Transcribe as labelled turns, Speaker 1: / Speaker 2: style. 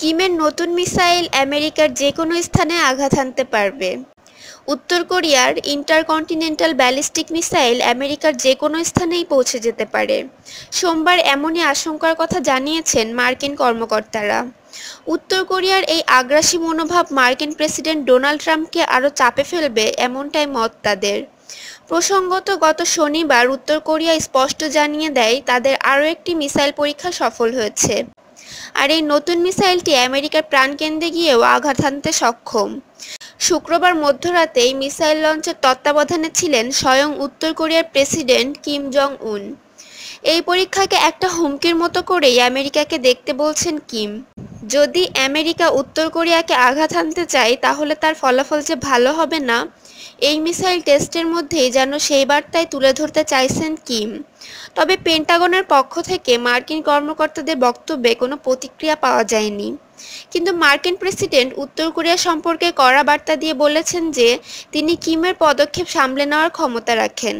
Speaker 1: কিমের নতুন মিসাইল আমেরিকার যে কোনো স্থানে আঘাত হানতে পারবে। উত্তর কোরিয়ার ইন্টারকন্টিনেন্টাল ব্যালিস্টিক মিসাইল আমেরিকার যে কোনো স্থানেই পৌঁছে যেতে পারে। সোমবার এমনই আশঙ্কার কথা জানিয়েছেন মার্কিন কর্মকর্তারা। উত্তর কোরিয়ার এই আগ্রাসী মনোভাব মার্কিন প্রেসিডেন্ট ডোনাল্ড ট্রাম্পকে আরও চাপে ফেলবে এমনটাই মত তাদের। প্রসঙ্গত গত শনিবার উত্তর কোরিয়া স্পষ্ট জানিয়ে দেয়, তাদের আরও একটি মিসাইল পরীক্ষা সফল হয়েছে। আর এই নতুন মিসাইলটি আমেরিকার প্রাণকেন্দ্রে গিয়েও আঘাত হানতে সক্ষম। শুক্রবার মধ্যরাতে এই মিসাইল লঞ্চের তত্ত্বাবধানে ছিলেন স্বয়ং উত্তর কোরিয়ার প্রেসিডেন্ট কিম জং উন এই পরীক্ষাকে একটা হুমকির মতো করেই আমেরিকাকে দেখতে বলছেন কিম। যদি আমেরিকা উত্তর কোরিয়াকে আঘাত হানতে চায়, তাহলে তার ফলাফল যে ভালো হবে না এই মিসাইল টেস্টের মধ্যেই যেন সেই বার্তায় তুলে ধরতে চাইছেন কিম। তবে পেন্টাগনের পক্ষ থেকে মার্কিন কর্মকর্তাদের বক্তব্যে কোনো প্রতিক্রিয়া পাওয়া যায়নি। কিন্তু মার্কিন প্রেসিডেন্ট উত্তর কোরিয়া সম্পর্কে কড়া বার্তা দিয়ে বলেছেন যে, তিনি কিমের পদক্ষেপ সামলে নেওয়ার ক্ষমতা রাখেন।